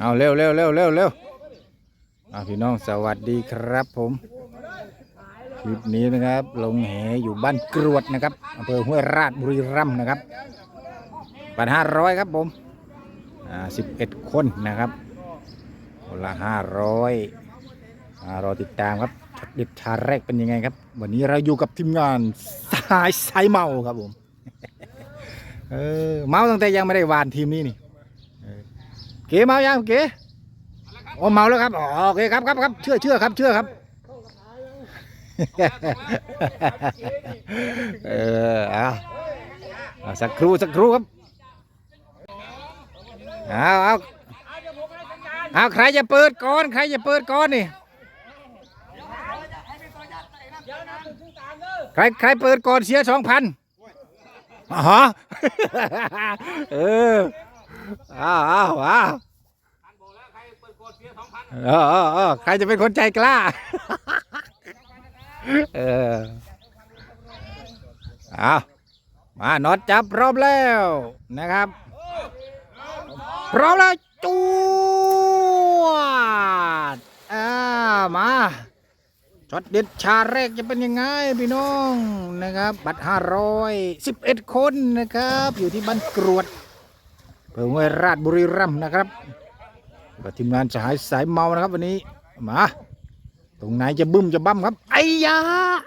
เอาเร็วเร็วเร็วเร็วเร็วเอาพี่น้องสวัสดีครับผม คลิปนี้นะครับ ลงแหอยู่บ้านกรวดนะครับอำเภอห้วยราชบุรีรัมย์นะครับบัตรห้าร้อยครับผมอ่าสิบเอ็ดคนนะครับคนละห้าร้อยรอติดตามครับเด็ดชาแรกเป็นยังไงครับ วันนี้เราอยู่กับทีมงานสายสายเมาครับผม เออเมาตั้งแต่ยังไม่ได้วานทีมนี้นี่ เก๋เมายังเก๋โอ้เมาแล้วครับอ๋อโอเคครับครับครับเชื่อเชื่อครับเชื่อครับเออเอาเอาสักครู่สักครู่ครับเอาเอาเอาใครจะเปิดก่อนใครจะเปิดก่อนนี่ใครใครเปิดก่อนเสียสองพันอ๋อเออ อ้าวอ้าวอ้าวเออเออเออใครจะเป็นคนใจกล้า เออเอามาน็อตจับพร้อมแล้วนะครับ พร้อมแล้วจูวดอ่ามาช็อตเด็ดชาแรกจะเป็นยังไงพี่น้องนะครับ บัตรห้าร้อยสิบเอ็ดคนนะครับ อยู่ที่บ้านกรวด เพิ่งห้วยราชบุรีรัมย์นะครับก็ทีมงานสหายสายเมานะครับ วันนี้มาตรงไหนจะบึ้มจะบั้มครับไอ้ยา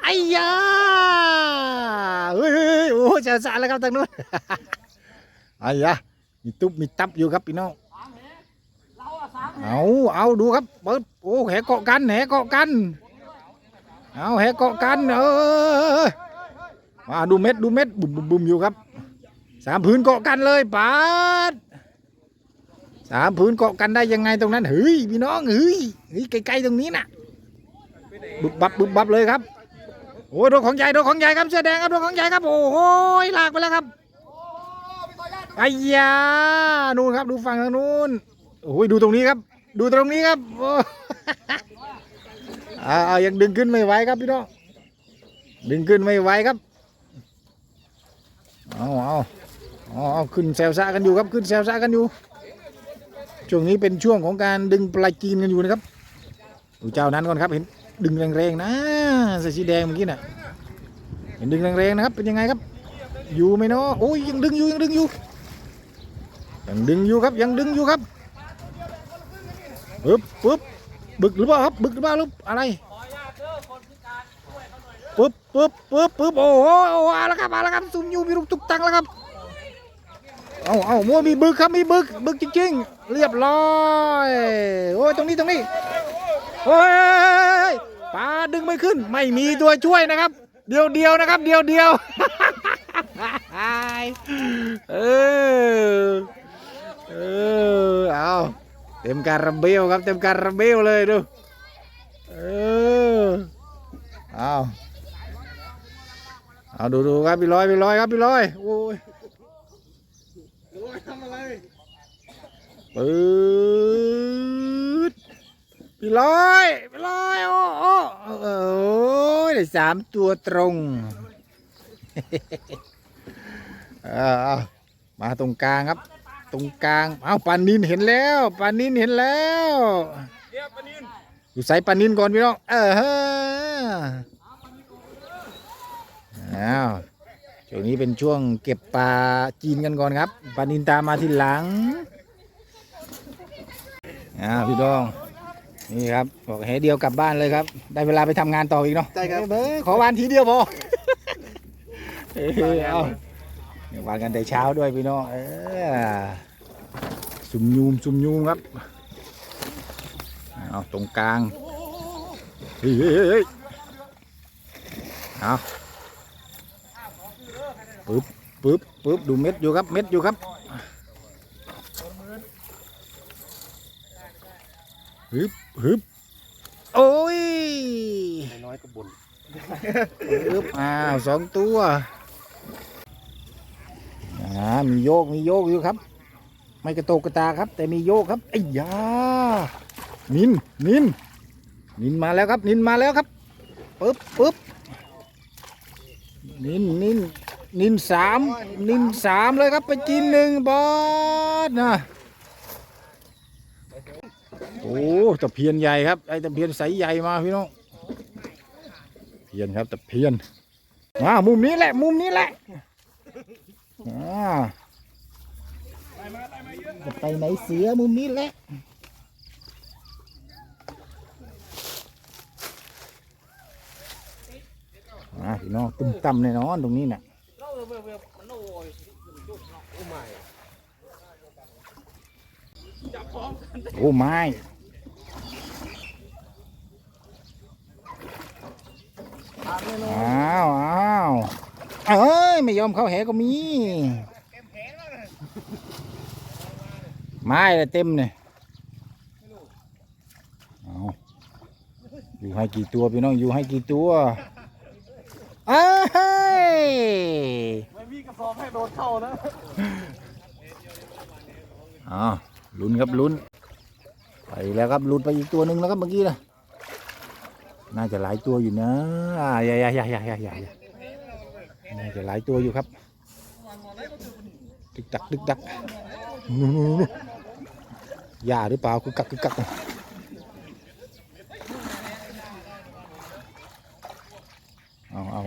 ไอ้ยาเฮ้ยเฮ้เฮ้ยโอ้จะสาแล้วครับทางนู้นไอ้ยามีตุ๊บมีตับอยู่ครับพี่น้องเอาเอาดูครับเปิดโอ้แหเกาะกันแหเกาะกันเอาแหเกาะกันเออมาดูเม็ดดูเม็ดบุ้มบุ้มบุ้มอยู่ครับ สามพื้นเกาะกันเลยปาดสามพื้นเกาะกันได้ยังไงตรงนั้นเฮ้ยพี่น้องเฮ้ยเฮ้ยไกลๆตรงนี้น่ะบุบบับบุบบับเลยครับโอ้ยโดนของใหญ่โดนของใหญ่ครับเสื้อแดงครับโดนของใหญ่ครับโอ้โหลากไปแล้วครับไอ้ยานู่นครับดูฝั่งทางนู้นโอ้ยดูตรงนี้ครับ ดูตรงนี้ครับโอ้อ่าอายังดึงขึ้นไม่ไหวครับพี่น้องดึงขึ้นไม่ไหวครับเอาเอา อาเอขึ้นแซวซะกันอยู่ครับขึ้นแซวซะกันอยู่ช่วงนี้เป็นช่วงของการดึงปลาจีนกันอยู่นะครับดูเจ้านั้นก่อนครับเห็นดึงแรงๆนะใส่สีแดงเมื่อกี้น่ะเห็นดึงแรงๆนะครับเป็นยังไงครับ อยู่ไหมเนาะโอ้ยยังดึงอยู่ยังดึงอยู่ยังดึงอยู่ครับยังดึงอยู่ครับปึ๊บปึ๊บบึกหรือเปล่าครับบึกหรือเปล่าหรือะไรปึ๊บปึ๊บปึ๊บปึ๊บโอ้โหโอ้โหเอาละครับเอาละครับซุ่มอยู่มีลูกตุกตังแล้วครับ เอาเอามัวมีบึกครับมีบึกบึกจริงๆ เรียบร้อยโอ้ยตรงนี้ตรงนี้โอ้ยปลาดึงไม่ขึ้น ไม่มีตัวช่วยนะครับ เดียวเดียวนะครับ เดียวเดียวเออเออเอาเต็มการระเบลครับ เต็มการระเบลเลยดูเออเอาเอาดูดูครับพี่ลอยพี่ลอยครับพี่ลอยโอ้ย ปืดพี่ลอยพี่ลอยโอ้โอ้โอ้ยสามตัวตรงเอาเอมาตรงกลางครับ ตรงกลางเอาปลานินเห็นแล้วปลานินเห็นแล้วอยู่ใส่ปลานินก่อนพี่น้องเออฮะอ้าว ช่วงนี้เป็นช่วงเก็บปลาจีนกันก่อนครับปลานินตามมาทีหลังอ้าวพี่ดองนี่ครับบอกให้เดียวกลับบ้านเลยครับ ได้เวลาไปทำงานต่ออีกเนาะใช่ครับ เบ้อขอวานทีเดียวพอเออเอาเดี๋ยววานกันแต่เช้าด้วยพี่น้องเออซุ่มยูมซุ่มยูมครับเอาตรงกลางเฮ้ยเฮ้ยเฮ้ยเอา ปึ๊บปึ๊บปึ๊บดูเม็ดอยู่ครับ เม็ดอยู่ครับฮึบฮึบโอ้ยน้อยก็บ่นฮึบอ้าวสองตัวอ่ามีโยกมีโยกอยู่ครับ ไม่กระโตกกระตากครับ แต่มีโยกครับไอ้ยานินนินนินมาแล้วครับ นินมาแล้วครับปึ๊บปึ๊บนินนิน นินสามนินสามเลยครับไปจีนหนึ่งบอสนะโอ้ตะเพียนใหญ่ครับไอ้ตะเพียนใสใหญ่มาพี่น้องเพียนครับตะเพียนมามุมนี้แหละ มุมนี้แหละอ่าจะไปไหนเสือมุมนี้แหละอ่าพี่น้องตึ้มต่ำแน่นอนตรงนี้น่ะ โอ้ไม่อ้าวอ้าวเอ้ย ไม่ยอมเข้าแหก็มี ไม้ละเต็มเนี่ยเอาอยู่ให้กี่ตัวพี่น้องอยู่ให้กี่ตัว ยไม่มีกระสอบให้โดนเข้านะอ๋อลุ้นครับลุ้น ไปแล้วครับลุ้นไปอีกตัวหนึ่งแล้วครับเมื่อกี้นะน่าจะหลายตัวอยู่นะอ่าอย่าอย่าอย่าอย่าอย่าอย่าน่าจะหลายตัวอยู่ครับ ตึกตักตึกตักนู่นนู่นหญ้าหรือเปล่าคือกักคือกัก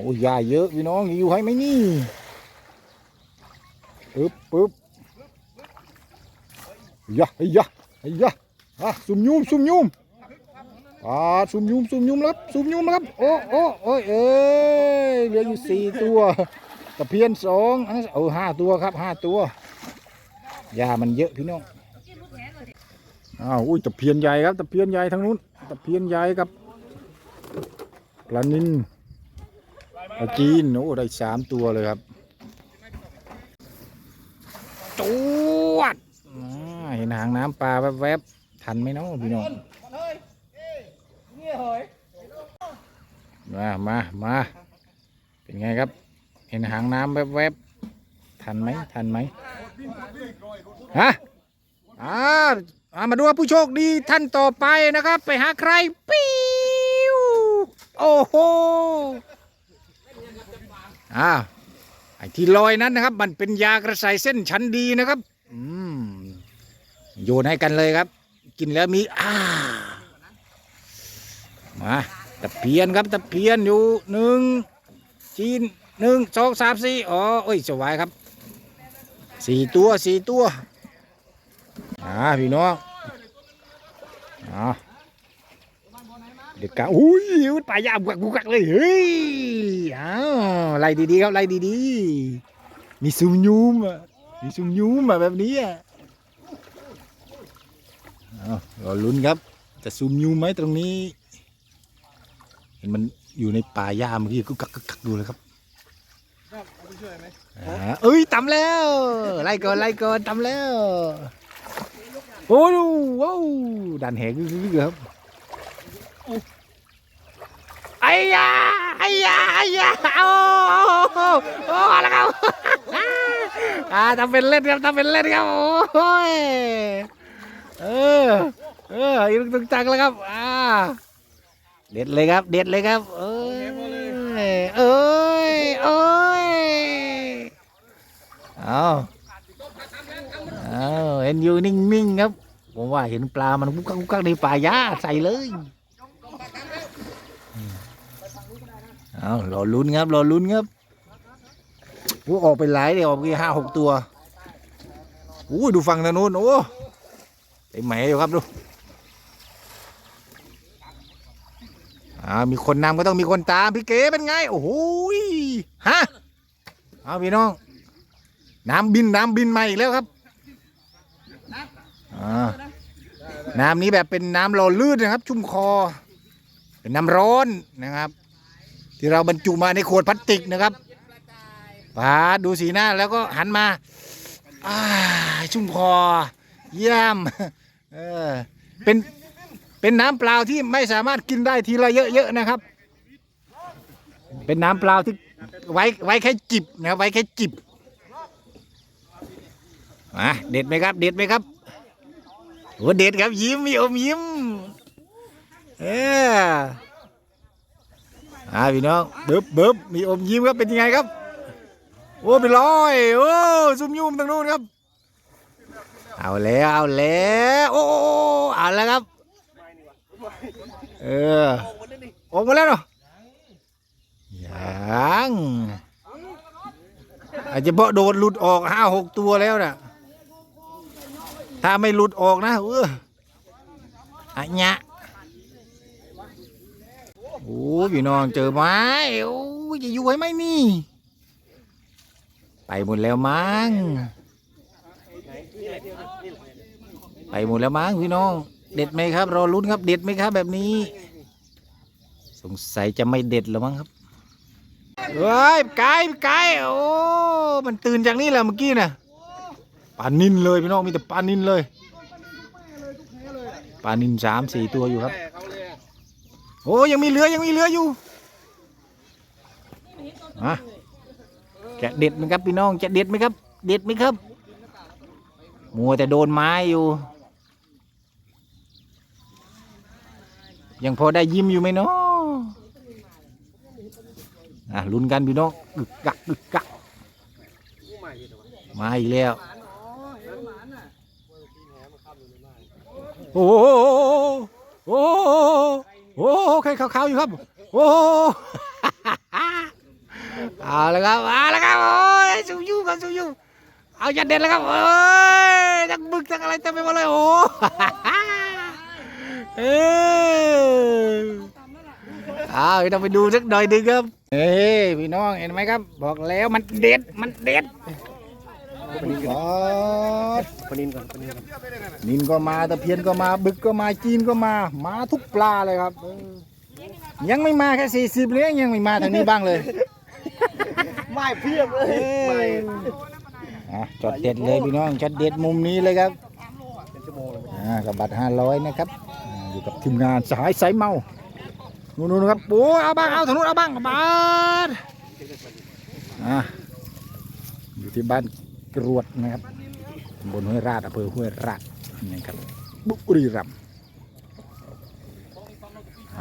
โอ้ยาเยอะพี่น้องอยู่ให้ไหมนี่ปึ๊บปึ๊บยะยะยะอะซุ่มยุมซุ่มยุมอ่าซุ่มยุมซุ่มยุมแล้วครับซุ่มยุมแล้วครับโอ้โอ้โอ้ยเอ้ยเหลืออยู่สี่ตัวตะเพียนสองอันนั้นเออห้าตัวครับห้าตัวยามันเยอะพี่น้องอ้าวอุ้ยตะเพียนใหญ่ครับตะเพียนใหญ่ทางนู้นตะเพียนใหญ่ครับปลานิน ปลาจีนโอ้ได้สามตัวเลยครับจวดอ่าเห็นหางน้ำปลาแวบๆทันไหมเนาะพี่น้องมามามาเป็นไงครับ เห็นหางน้ำแวบๆทันไหมทันไหมฮะอ่าอ่ามาดูว่าผู้โชคดีท่านต่อไปนะครับ ไปหาใครปิ้วโอ้โห อ่าไอ้ที่ลอยนั้นนะครับ มันเป็นยากระใสเส้นชั้นดีนะครับ อืมโยนให้กันเลยครับ กินแล้วมีอ่ามาตะเพียนครับตะเพียนอยู่หนึ่งจีนหนึ่งสองสามสี่อ๋อเอ้ยสวายครับสี่ตัวสี่ตัวอ่าพี่น้องอ่า เด็กอุ้ยป่ายาบุกกุกกักเลยเฮ้ยอ้าวไล่ดีๆครับไล่ดีๆมีซุ่มยุมอะมีซุ่มยุมอะแบบนี้อะเอารอลุ้นครับจะซูมยูไหมตรงนี้เห็นมันอยู่ในป่าหญ้าเมื่อกี้กุกกักกุกกักดูเลยครับเอาไปช่วยไหมอ่าเอ้ยตำแล้วไล่ก่อนไล่ก่อนตำแล้วโอ้ดูว้าวดันแหกครับไอ้ ยาไอ้ยาไอ้ยาโอ้โอ้โอ้แล้วครับอ่าทำเป็นเล่นครับทำเป็นเล่นครับโอ้ยเออเอออีกตึงตังแล้วครับอ่าเด็ดเลยครับ เด็ดเลยครับ เอ้ยเอ้ยเอ้ยเอาเอาเห็นอยู่นิ่งๆครับผมว่าเห็นปลามันกุกกักกุกกักในป่าหญ้าใส่เลย เอารอลุ้นครับรอลุ้นครับโอ้ออกไปหลายเดียวออกไปห้าหกตัวโอ้ดูฝั่งทางนู้นโอ้ไอ้แหมอยู่ครับดูอ่ามีคนนำก็ต้องมีคนตามพี่เก๋เป็นไง โอ้โหยฮะเอาพี่น้อง น้ำบินน้ำบินมาอีกแล้วครับอ่าน้ำนี้แบบเป็นน้ำหล่อลื่นนะครับ ชุ่มคอ เป็นน้ำร้อนนะครับ ที่เราบรรจุมาในขวดพลาสติกนะครับปาดูสีหน้าแล้วก็หันมาอ่าชุ่มคอเยี่ยมเออเป็นเป็นน้ำเปล่าที่ไม่สามารถกินได้ทีละเยอะๆนะครับ เป็นน้ำเปล่าที่ไว้ไว้แค่จิบนะครับไว้แค่จิบมาเด็ดไหมครับ เด็ดไหมครับโอ้เด็ดครับยิ้มมีอมยิ้มเออ อ่าพี่น้องเบิบเบิบมีอมยิ้มครับเป็นยังไงครับโอ้เป็นร้อยโอ้ซุ่มยุ่มตรงนู้นครับ เอาแล้วเอาแล้วโอ้เอาแล้วครับเออออกมาแล้วเนาะยังอาจจะเพาะโดนหลุดออกห้าหกตัวแล้วนะถ้าไม่หลุดออกนะเอออะญะ โอ้ยพี่น้องเจอไหมโอ้ยจะอยู่ไว้ไหมนี่ ไปหมดแล้วมั้งไปหมดแล้วมั้งพี่น้อง เด็ดไหมครับรอลุ้นครับ เด็ดไหมครับแบบนี้ สงสัยจะไม่เด็ดแล้วมั้งครับเฮ้ยไก่ไก่โอ้มันตื่นจากนี่แหละเมื่อกี้น่ะปลานินเลยพี่น้องมีแต่ปลานินเลยปลานินสามสี่ตัวอยู่ครับ โอ้ยังมีเหลือยังมีเหลืออยู่อะจะเด็ดไหมครับพี่น้องจะเด็ดไหมครับ เด็ดไหมครับมัวแต่โดนไม้อยู่ ยังพอได้ยิ้มอยู่ไหมเนาะอะลุ้นกันพี่น้องกึกกักกึกกักมาอีกแล้วโอ้โหโอ้โห โอ้โหใครขาวๆอยู่ครับ โอ้โหเอาละครับเอาละครับโอ้ยสูยูครับสูยูเอายัดเด็ดแล้วครับโอ้ยทั้งบึกทั้งอะไรเต็มไปหมดเลยโอ้เออเอาเดี๋ยวเราไปดูสักหน่อยหนึงครับเฮ้พี่น้องเห็นไหมครับ บอกแล้วมันเด็ดมันเด็ด บอสปนินก่อนปนินก่อนนินก็มาตะเพียนก็มา บึกก็มาจีนก็มา มาทุกปลาเลยครับเออยังไม่มาแค่สี่สิบเลยยังไม่มาทางนี้บ้างเลยไม่เพียบเลยเอ้ยอะจดเด็ดเลยพี่น้องจดเด็ดมุมนี้เลยครับเป็นชั่วโมงเลยอ่ากับบัตรห้าร้อยนะครับอ่าอยู่กับทีมงานสายสายเมานู่นๆครับโอ้ยเอาบ้างเอาทางนู้นเอาบ้างบัตรอ่าอยู่ที่บ้าน กรวดนะครับตำบนห้วยราชอำเภอห้วยราชนะครับบุรีรัมย์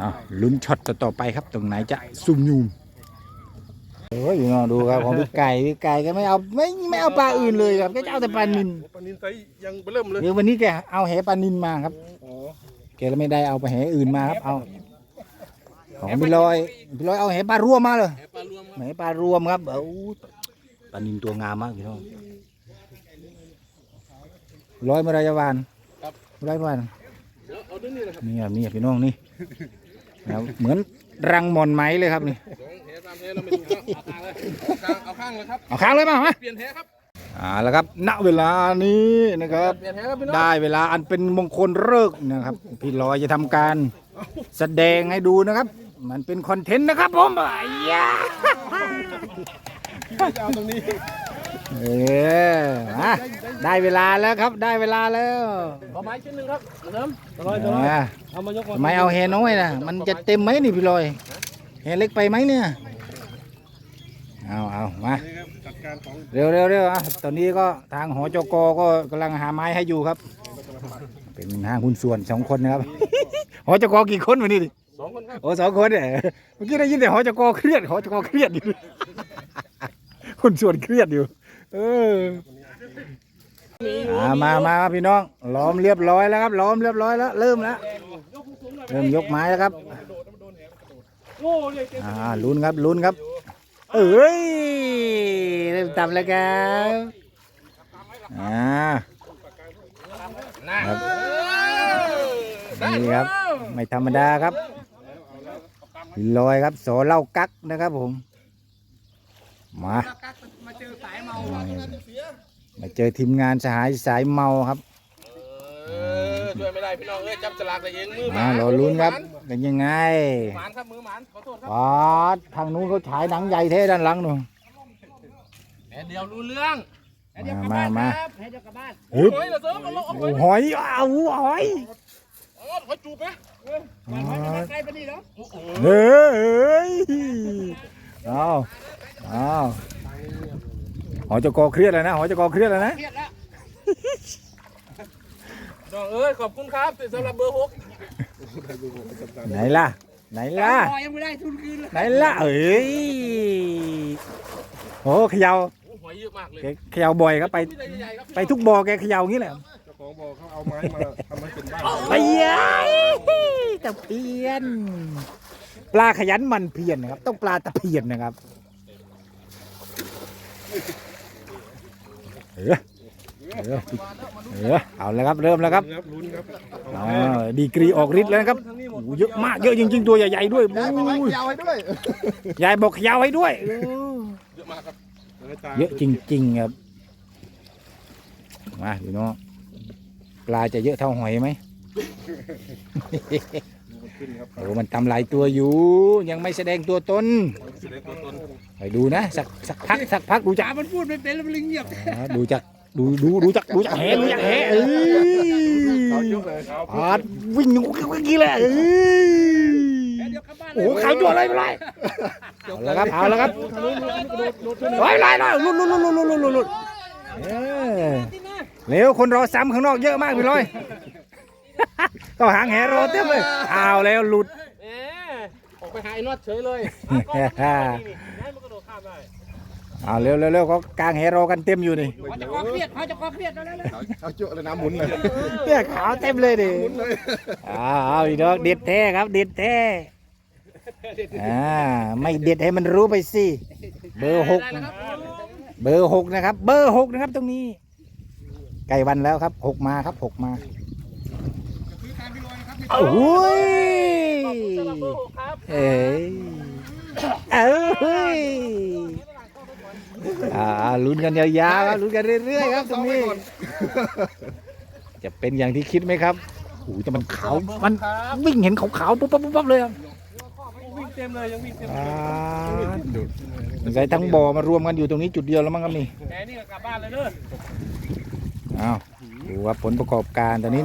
อ่าลุ้นช็อตต่อๆไปครับ ตรงไหนจะซุ่มยูมโอ้ยพี่น้องดูครับของพี่ไก่พี่ไก่ก็ไม่เอาไม่ไม่เอาปลาอื่นเลยครับก็จะเอาแต่ปลานินปนินไซส์ยังเริ่มเลยเดี๋ยววันนี้แกเอาแหปลานินมาครับอ๋อแกเลยไม่ได้เอาไปแหอื่นมาครับเอาของพี่ลอยพี่ลอยเอาแหปลารวมมาเลยแหปลารวมครับแหปลารวมครับเอาปลานินตัวงามมากพี่น้อง ร้อยมารายาวานร้อยมาวานเดี๋ยวเอาด้วยนี่นะครับนี่ครับนี่ครับพี่น้องนี่นะครับเหมือนรังหมอนไหมเลยครับนี่สองแหตามแหเราไม่ดูครับเอาข้างเลยเอาข้างเอาข้างเลยครับเอาค้างเลยมาไหมเปลี่ยนแหครับอ่าแล้วครับณเวลานี้นะครับ เปลี่ยนแหครับพี่น้องได้เวลาอันเป็นมงคลเลิกษ์นะครับพี่ลอยจะทำการแสดงให้ดูนะครับ มันเป็นคอนเทนต์นะครับผมอ้ยา จะเอาตรงนี้ เออมาได้เวลาแล้วครับ ได้เวลาแล้วขอไม้ชิ้นหนึ่งครับเริ่มตลอยตลอยอ่าเอามายกก่อนทำไมเอาแฮน้อยนะมันจะเต็มไหมนี่พี่ลอยแฮเล็กไปไหมเนี่ย เอาเอามา นี่ครับจัดการของเร็วเร็วเร็วอะตอนนี้ก็ทางหอจกก็กำลังหาไม้ให้อยู่ครับ เป็นห้างหุ้นส่วนสองคนนะครับ หอจกกี่คนวันนี้ดิสองคนครับโอ้สองคนเนี่ยเมื่อกี้ได้ยินแต่หอจกเครียดหอจกเครียดอยู่คนส่วนเครียดอยู่ เอออ่ามามาครับพี่น้อง ล้อมเรียบร้อยแล้วครับ ล้อมเรียบร้อยแล้ว เริ่มแล้ว เริ่มยกไม้แล้วครับอ่าลุ้นครับลุ้นครับ เอ้ยเริ่มตับแล้วครับอ่านะครับนี่ครับ ไม่ธรรมดาครับลอยครับโสเล่ากักนะครับผม มา เจอสายเมามาเจอทีมงานสหายสายเมาครับเออช่วยไม่ได้พี่น้องเอ้ยจับฉลากแต่เองมือหมารอลุ้นครับเป็นยังไงหมานครับมือหมานขอโทษครับปอดทางนู้นเขาฉายหนังใหญ่เท่ด้านหลังนู่นแหเดียวรู้เรื่องมามามาให้เดียวกลับบ้านฮึบโอ้ยเราเสริมเอาลงเอาโอ้ไปหอยอ้าวหอยโอ้ยขอจูบไหมหอยใกล้ไปนี่แล้วโอ้โหเฮ้ยเอาเอา หอจกเครียดแล้วนะหอจกเครียดแล้วนะเครียดแล้วน้องเอ้ยขอบคุณครับสำหรับเบอร์หกไหนล่ะ ไหนล่ะยังไม่ได้ทุนคืนเลยไหนล่ะเอ้ยโอ้เขยาโอ้หอยเยอะมากเลยแกเขยาบ่อยครับไปพี่ใหญ่ๆครับไปทุกบ่อแกเขยาอย่างนี้แหละเจ้าของบอกเขาเอาไม้มาทำให้เป็นบ้านไปเย้ตะเพียน ปลาขยันหมันเพียรนะครับ ต้องปลาตะเพียนนะครับ เออเออเออเอาแล้วครับเริ่มแล้วครับครับลุ้นครับอ่าดีกรีออกฤทธิ์แล้วนะครับโอ้โหเยอะมากเยอะจริงๆตัวใหญ่ๆด้วยยายบอกให้อุ้ยยาวให้ด้วยยายบอกยาวให้ด้วยเออเยอะมากครับเยอะจริงๆครับมาพี่น้องปลาจะเยอะเท่าหอยไหม ขึ้นครับโอ้มันทำลายตัวอยู่ ยังไม่แสดงตัวตนแสดงตัวตน ไปดูนะสักสักพักสักพักดูจากามันพูดไม่เป็นแล้วมันเลยเงียบดูจักดูดูดูจักดูจักแหดูจักแหเอ้ขายดวิ่งอยู่เมื่อกี้แลยโอ้ยโหขาวจั่วอะไรไป็นยเอาละครับเอาละครับเฮ้ยไม่เป็นไล่เป็รหลุดหลุดหลุดหลุดหลุดหลุดหลุดเร็วคนรอซ้ำข้างนอกเยอะมากไปเลยก็หางแหรอเต็มเลยเอาแล้วหลุด ออกไปหายนอดเฉยเลยฮ่า อาเร็วเร็วเร็วเขากางแหรอกันเต็มอยู่นี่เขาจะคอเครียดเขาจะคอเครียดแล้วเขาเขาจุเลยน้ำหมุนเลยเนี่ยขาวเต็มเลยดิอ้าวเอาอีกดอกเด็ดแท้ครับเด็ดแท้อ่าไม่เด็ดให้มันรู้ไปสิเบอร์หกเบอร์หกนะครับ เบอร์หกนะครับตรงนี้ใกล้วันแล้วครับหกมาครับหกมาโอ้ยเอ้ย เอ้ยอ่าลุ้นกันยาวๆครับลุ้นกันเรื่อยๆครับตรงนี้ จะเป็นอย่างที่คิดไหมครับโอ้โหแต่มันขาว มันวิ่งเห็นขาวๆปุ๊บปั๊บปุ๊บปั๊บเลยอะวิ่งเต็มเลยยังวิ่งเต็มอ่าสงสัยทั้งบ่อมารวมกันอยู่ตรงนี้จุดเดียวแล้วมั้งครับนี่แหนี่ก็กลับบ้านเลยเด้ออ้าวดูว่าผลประกอบการตอนนี้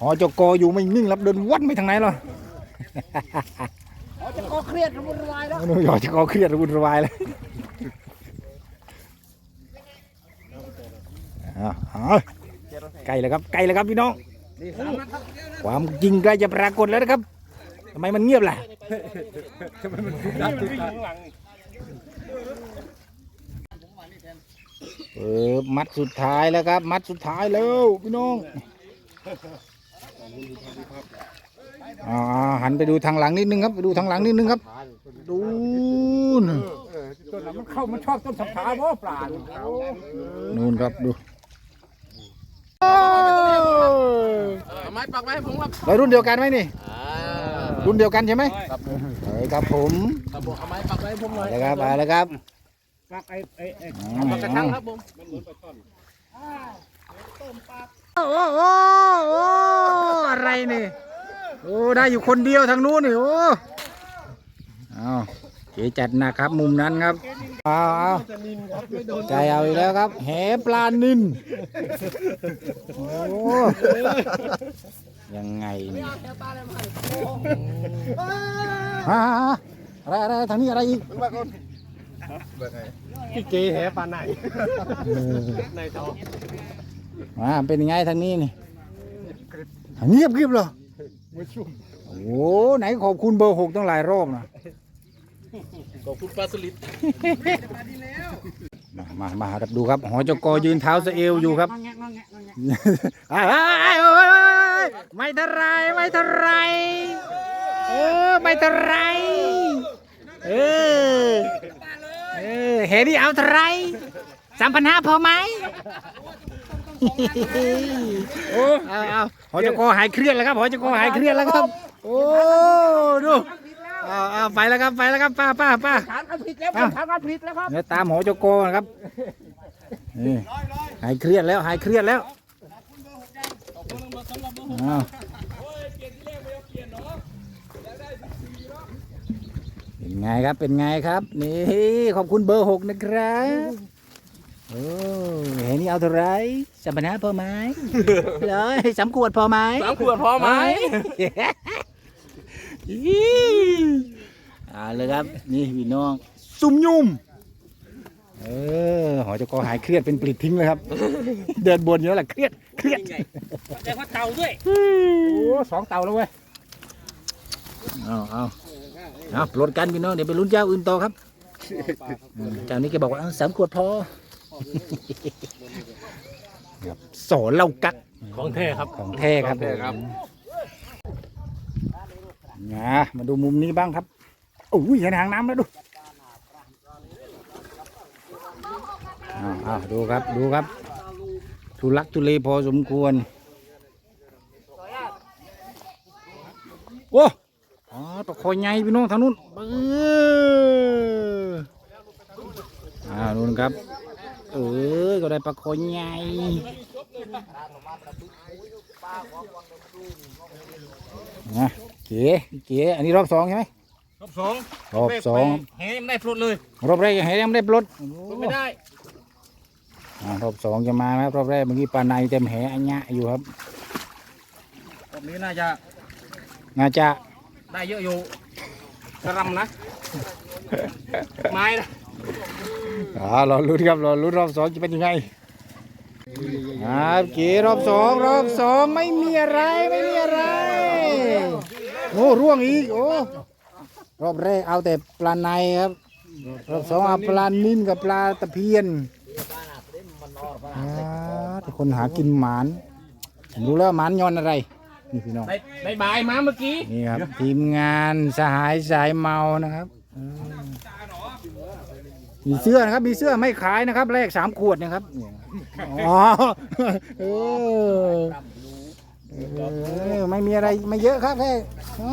หอจกอยู่ไม่นิ่งรับเดินวัดไม่ทางไหนหรอเขา จะคอเครียดวุ่นวายแล้วหอจะกเครียดวุ่นวายเลยอ้าวอ้าวใกลแล้วครับใกลแล้วครับพี่น้อง ความจริงใกล้จะปรากฏแล้วนะครับทำไมมันเงียบล่ะวิ่งข้างหลังเออมัดสุดท้ายแล้วครับ มัดสุดท้ายแล้วพี่น้อง อ่าหันไปดูทางหลังนิดนึงครับไปดูทางหลังนิดนึงครับ ดูนต้นมันเข้ามันชอบต้นสับขาบ่ปลานู่นครับดูเอาไม้ปักไว้ให้ผมครับเรารุ่นเดียวกันไหมนี่ รุ่นเดียวกันใช่ไหมครับผมเออครับผมครับผมเอาไม้ปักไว้ให้ผมหน่อยแล้วครับมาแล้วครับปักไอ้ไอ้ไอ้ปักกระชังครับผมโอ้โอ้โอ้โอ้อะไรนี่ โอ้ได้อยู่คนเดียวทางนู้นนี่โอ้เอาเก๋จัดหนะครับมุมนั้นครับเอาเอาใจเอาอีกแล้วครับแหปลานินโอ้ยังไงนี่อ่าอะไรอะไรทางนี้อะไรอีกพี่เกแหปลาไหนในท้องอ่าเป็นยังไงทางนี้นี่เงียบกริบเหรอ ไม่ชุ่มโอ้โหไหนขอบคุณเบอร์หกตั้งหลายรอบนะขอบคุณปลาสลิดมามามาครับดูครับหอจกยืนเท้าสะเอวอยู่ครับเอ้ยเอ้ยเอ้ยไม่เท่าไรไม่เท่าไรเออไม่เท่าไรเออเออเห็นนี่เอาเท่าไรสามพันห้าพอไหม เอาเอาหอจกหายเครียดแล้วครับหอจกหายเครียดแล้วครับ โอ้ดูเอาเอาไปแล้วครับไปแล้วครับป้าป้าป้าฐานการผลิตแล้วฐานการผลิตแล้วครับเดี๋ยวตามหอจกนะครับนี่หายเครียดแล้วหายเครียดแล้วอ้าวเป็นไงครับเป็นไงครับ นี่ขอบคุณเบอร์หกนะครับ โอ้เห็นนี่เอาเท่าไหรสัมปนาพอไหม เลยสามขวดพอไหมสามขวดพอไหมอีเอาเลยครับ นี่พี่น้องซุ่มยุ่มเออหอจะกอหายเครียดเป็นปลิดทิ้งเลยครับ เดินบนเยอะแหละเครียดเครียดแต่ว่าเต่าด้วยโอ้สองเต่าแล้วเว้ยเอาเอาเอาปลดกันพี่น้องเดี๋ยวไปลุ้นเจ้าอื่นต่อครับอืมเจ้านี้แกบอกว่าเอาสามขวดพอ ครับสอนเรากักของแท้ครับ ของแท้ครับของแท้ครับ นะมาดูมุมนี้บ้างครับโอ้ยเห็นหางน้ำแล้วดูอ้าวอ้าวดูครับดูครับ ทุลักทุเลพอสมควรโอ้อ๋อตะคอยใหญ่พี่น้องทางนู้นเบ้ออ่านู่นครับเออก็ได้ปลาคอยใหญ่นะเก๋เก๋อันนี้รอบสองใช่ไหมรอบสองรอบสองเฮ้ยไม่ได้พลุดเลยรอบแรกยังเห็นยังไม่ได้ปลดพลุดไม่ได้อ่ารอบสองจะมาไหมครับรอบแรกเมื่อกี้ปลาในเต็มแหอันยะอยู่ครับรอบนี้น่าจะน่าจะได้เยอะอยู่กระรำนะไม้นะ อ่ารอลุ้นครับรอลุ้นรอบสองจะเป็นยังไงครับเก๋รอบสองรอบสองไม่มีอะไรไม่มีอะไรโอ้ร่วงอีกโอ้รอบแรกเอาแต่ปลาในครับ รอบสองเอาปลานิ่นกับปลาตะเพียนอ่าทุกคนหากินหมานผมรู้แล้วหมานยอนอะไรนี่พี่น้องได้ได้บายมาเมื่อกี้นี่ครับทีมงานสหายสายเมานะครับอื มมีเสื้อนะครับ มีเสื้อไม่ขายนะครับแลกสามขวดนะครับเนี่ยอ๋อเออเออไม่มีอะไรไม่เยอะครับแค่อ๋อ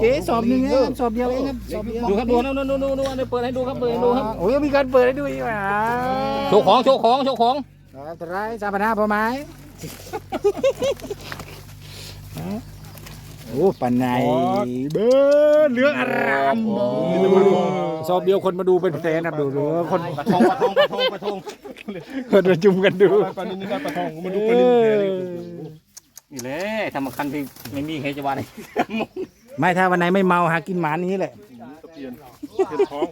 เก๋สอบหนึ่งเองสอบเดียวเองครับสอบเดียวดูครับดูนะดูดูดูดูเดี๋ยวเปิดให้ดูครับเปิดให้ดูครับโอ้ยมีการเปิดให้ดูอีกอะโชว์ของโชว์ของโชว์ของครับไรสามพันห้าพอไหม โอ้ปันไนเบ้อเหลืองอารามสอบเดียวคนมาดูเป็นแสนครับดูดูคนปลาทองปลาทองปลาทองปลาทองคนมาจุ่มกันดูปลานินนี่ได้ปลาทองมาเอดูปลานินแท้เลยอนี่แหละทำมาคันที่ไม่มีใครจะว่าไหนไม่ถ้าวันไหนไม่เมาหากินหมานี้แหละตะเพียนเห็ดท้อง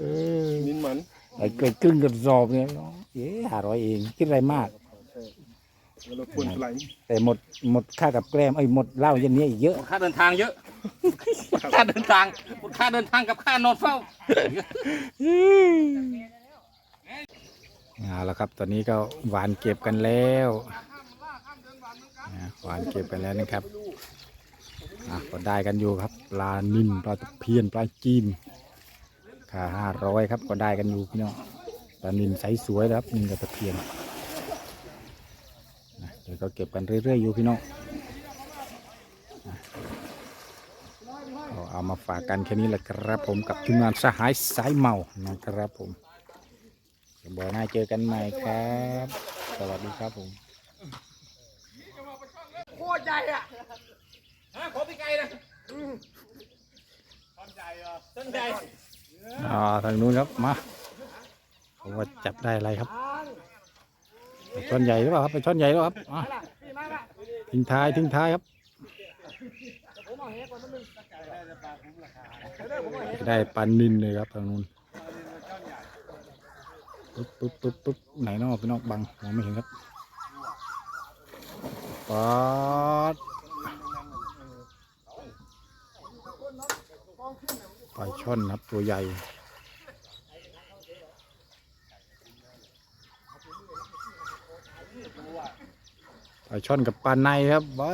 เออนินหมันไอ้เกิดครึ่งกับสอบเนี่ยเอ๊ะห้าร้อยเองคิดอะไรมากแล้ว เราควรไหลแต่หมดหมดค่ากับแกล้มไอ้ยหมดเหล้าเย็นนี้อีกเยอะค่าเดินทางเยอะ ค่าเดินทางค่าเดินทางกับค่านอนเฝ้าเอาละครับ ตอนนี้ก็หวานเก็บกันแล้วนะหวานเก็บกันแล้วนะครับอะก็ได้กันอยู่ครับ ปลานิ่มปลาตะเพียนปลาจีนค่าห้าร้อยครับก็ได้กันอยู่พี่น้องปลานินใสสวยแล้วครับนินกับตะเพียนนะ เดี๋ยวก็เก็บกันเรื่อยๆอยู่พี่น้องนะก็เอามาฝากกันแค่นี้แหละครับผมกับทีมงานสหายสายเมานะครับผมเดี๋ยวบ่อยหน้าเจอกันใหม่ครับ สวัสดีครับผมโคตรใหญ่อะฮะขอพี่ไก่นะต้นใหญ่เหรอต้นใหญ่อ่าทางนู้นครับมาผมว่าจับได้อะไรครับ ไปช่อนใหญ่หรือเปล่าครับไปช่อนใหญ่หรือเปล่าครับอะทิ้งท้ายทิ้งท้ายครับ ได้ปันนินเลยครับทางนู้นปุ๊บปุ๊บปุ๊บปุ๊บไหนนอกพี่นอกบังมองไม่เห็นครับปอดปลาช่อนครับตัวใหญ่ ปลาช่อนกับปลาในครับบ๊า